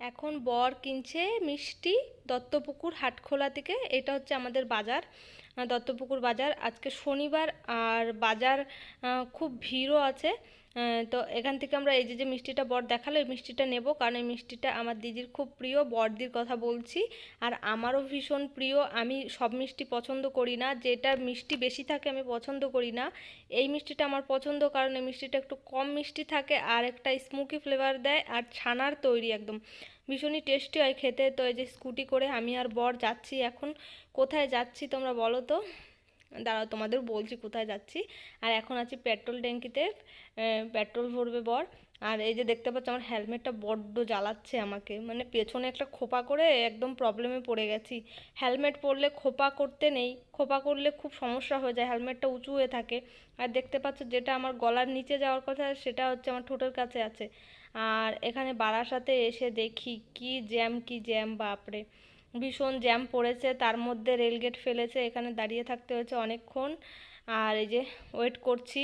এখন বর কিনছে মিষ্টি দত্তপুকুর হাটখোলা থেকে। এটা হচ্ছে আমাদের বাজার দত্তপুকুর বাজার। আজকে শনিবার আর বাজার খুব ভিড়ও আছে। তো এখান থেকে আমরা এই যে যে মিষ্টিটা বর দেখাল, এই মিষ্টিটা নেব। কারণ এই মিষ্টিটা আমার দিদির খুব প্রিয় বড়দির কথা বলছি। আর আমারও ভীষণ প্রিয়। আমি সব মিষ্টি পছন্দ করি না। যেটা মিষ্টি বেশি থাকে, আমি পছন্দ করি না। এই মিষ্টিটা আমার পছন্দ, কারণ এই মিষ্টিটা একটু কম মিষ্টি থাকে, আর একটা স্মোকি ফ্লেভার দেয়, আর ছানার তৈরি একদম। ভীষণই টেস্টি হয় খেতে। তো এই যে, স্কুটি করে আমি আর বর যাচ্ছি এখন। কোথায় যাচ্ছি তোমরা বলো তো? দাঁড়াও, তোমাদের বলছি কোথায় যাচ্ছি। আর এখন আছি পেট্রোল ট্যাঙ্কিতে পেট্রোল ভরবে বর। আর এই যে দেখতে পাচ্ছ, আমার হেলমেটটা বড্ড জ্বালাচ্ছে আমাকে। মানে পেছনে একটা খোপা করে একদম প্রবলেমে পড়ে গেছি। হেলমেট পরলে খোপা করতে নেই। খোপা করলে খুব সমস্যা হয়ে যায়, হেলমেটটা উঁচু হয়ে থাকে। আর দেখতে পাচ্ছ, যেটা আমার গলার নিচে যাওয়ার কথা, সেটা হচ্ছে আমার ঠোঁটের কাছে আছে। আর এখানে বারাসাতে এসে দেখি, কি জ্যাম কি জ্যাম, বাপরে। ভীষণ জ্যাম পড়েছে, তার মধ্যে রেলগেট ফেলেছে, এখানে দাঁড়িয়ে থাকতে হয়েছে অনেকক্ষণ। আর এই যে ওয়েট করছি।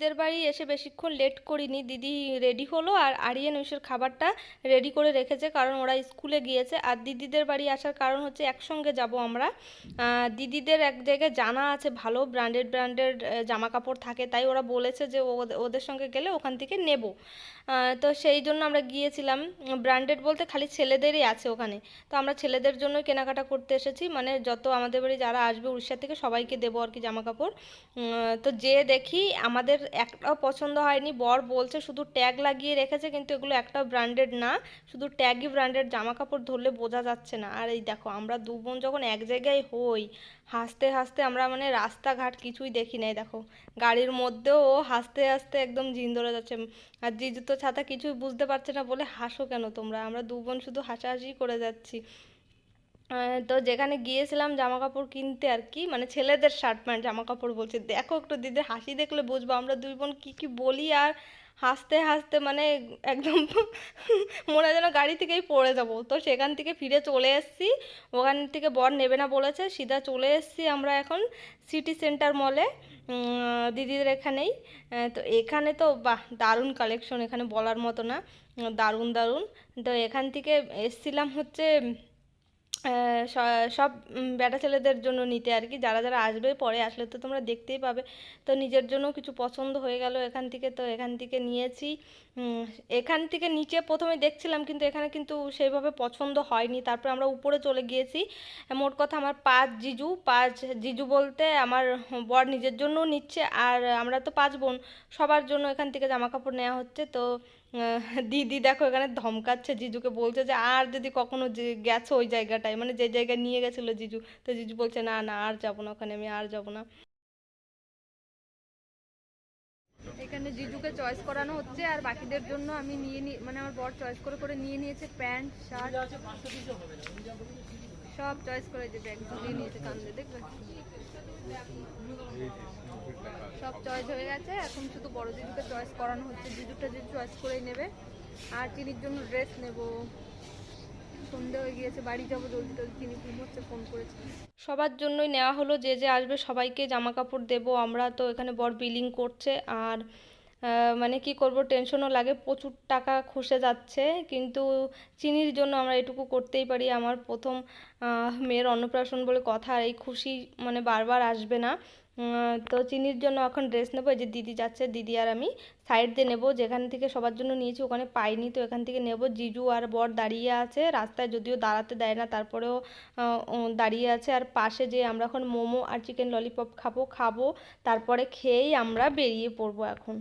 দিদিদের বাড়ি এসে বেশিক্ষণ লেট করিনি। দিদি রেডি হলো আর আরিয়ান ঐশের খাবারটা রেডি করে রেখেছে কারণ ওরা স্কুলে গিয়েছে। আর দিদিদের বাড়ি আসার কারণ হচ্ছে একসঙ্গে যাব আমরা। দিদিদের এক জায়গায় জানা আছে, ভালো ব্র্যান্ডেড ব্র্যান্ডেড জামা কাপড় থাকে। তাই ওরা বলেছে যে ওদের সঙ্গে গেলে ওখান থেকে নেব। তো সেই জন্য আমরা গিয়েছিলাম। ব্র্যান্ডেড বলতে খালি ছেলেদেরই আছে ওখানে। তো আমরা ছেলেদের জন্য কেনাকাটা করতে এসেছি। মানে যত আমাদের বাড়ি যারা আসবে উড়িষ্যা থেকে সবাইকে দেবো আর কি জামা কাপড় তো যে দেখি আমাদের একটাও পছন্দ হয়নি। বর বলছে শুধু ট্যাগ লাগিয়ে রেখেছে, কিন্তু এগুলো একটাও ব্র্যান্ডেড না। শুধু ট্যাগই ব্র্যান্ডেড জামা কাপড় ধরলে বোঝা যাচ্ছে না। আর এই দেখো, আমরা দু বোন যখন এক জায়গায় হই, হাসতে হাসতে আমরা মানে রাস্তাঘাট কিছুই দেখি নাই দেখো, গাড়ির মধ্যেও ও হাসতে হাসতে একদম জিন ধরে যাচ্ছে। আর জিজু তো ছাতা কিছুই বুঝতে পারছে না বলে হাসো কেন তোমরা? আমরা দু বোন শুধু হাসাহাসি করে যাচ্ছি। তো যেখানে গিয়েছিলাম জামা কাপড় কিনতে আর কি মানে ছেলেদের শার্ট প্যান্ট জামা কাপড় বলছে। দেখো একটু দিদির হাসি দেখলে বুঝব, আমরা দুই বোন কি কি বলি আর হাসতে হাসতে মানে একদম মনে যেন গাড়ি থেকেই পড়ে যাব। তো সেখান থেকে ফিরে চলে এসেছি, ওখান থেকে বর নেবে না বলেছে, সিধা চলে এসেছি আমরা এখন সিটি সেন্টার মলে দিদিদের এখানেই। তো এখানে তো বাহ, দারুণ কালেকশন এখানে বলার মতো না, দারুণ দারুণ। তো এখান থেকে এসছিলাম হচ্ছে সব বেটা ছেলেদের জন্য নিতে আর কি। যারা যারা আসবে পরে আসলে তো তোমরা দেখতেই পাবে। তো নিজের জন্য কিছু পছন্দ হয়ে গেল এখান থেকে, তো এখান থেকে নিয়েছি। এখান থেকে নিচে প্রথমে দেখছিলাম কিন্তু এখানে কিন্তু সেইভাবে পছন্দ হয়নি। তারপর আমরা উপরে চলে গিয়েছি। মোট কথা আমার পাঁচ জিজু পাঁচ জিজু বলতে আমার বর নিজের জন্যও নিচ্ছে আর আমরা তো পাঁচ বোন। সবার জন্য এখান থেকে জামা কাপড় নেওয়া হচ্ছে। তো দিদি দেখো এখানে ধমকাচ্ছে জিজুকে, বলছে যে আর যদি কখনো যে গেছো ওই জায়গাটায় মানে যে জায়গায় নিয়ে গেছিল জিজু, তো জিজু বলছে, না না, আর যাব না ওখানে, আমি আর যাব না। এখানে জিজুকে চয়েস করানো হচ্ছে, আর বাকিদের জন্য আমি নিয়ে মানে আমার বর চয়েস করে করে নিয়ে নিয়েছে প্যান্ট, শার্ট। সব চয়েস করে যে ব্যাগ ঝুলিয়ে নিয়েছে কান্দে দেখবে? সব চয়েস হয়ে গেছে, এখন শুধু বড় জিজুকে চয়েস করানো হচ্ছে জিজুটা জিজু চয়েস করেই নেবে। আর চিনির জন্য ড্রেস নেব। সন্ধে হয়ে গিয়েছে, বাড়ি যাব, জলদি চিনি ফোন করেছে। সবার জন্যই নেওয়া হলো, যে যে আসবে সবাইকে জামা কাপড় দেবো, আমরা তো এখানে বর বিলিং করছে, আর মানে কি করব টেনশনও লাগে, প্রচুর টাকা খসে যাচ্ছে। কিন্তু চিনির জন্য আমরা এটুকু করতেই পারি। আমার প্রথম মেয়ের অন্নপ্রাশন বলে কথা এই খুশি মানে বারবার আসবে না। তো চিনির জন্য এখন ড্রেস নেব। এই যে দিদি যাচ্ছে, দিদি আর আমি সাইড দিয়ে নেব। যেখান থেকে সবার জন্য নিয়েছি, ওখানে পাইনি, তো এখান থেকে নেব। জিজু আর বর দাঁড়িয়ে আছে রাস্তায়, যদিও দাঁড়াতে দেয় না, তারপরেও দাঁড়িয়ে আছে। আর পাশে যে আমরা এখন মোমো আর চিকেন ললিপপ খাব খাব, তারপরে খেয়েই আমরা বেরিয়ে পড়ব এখন।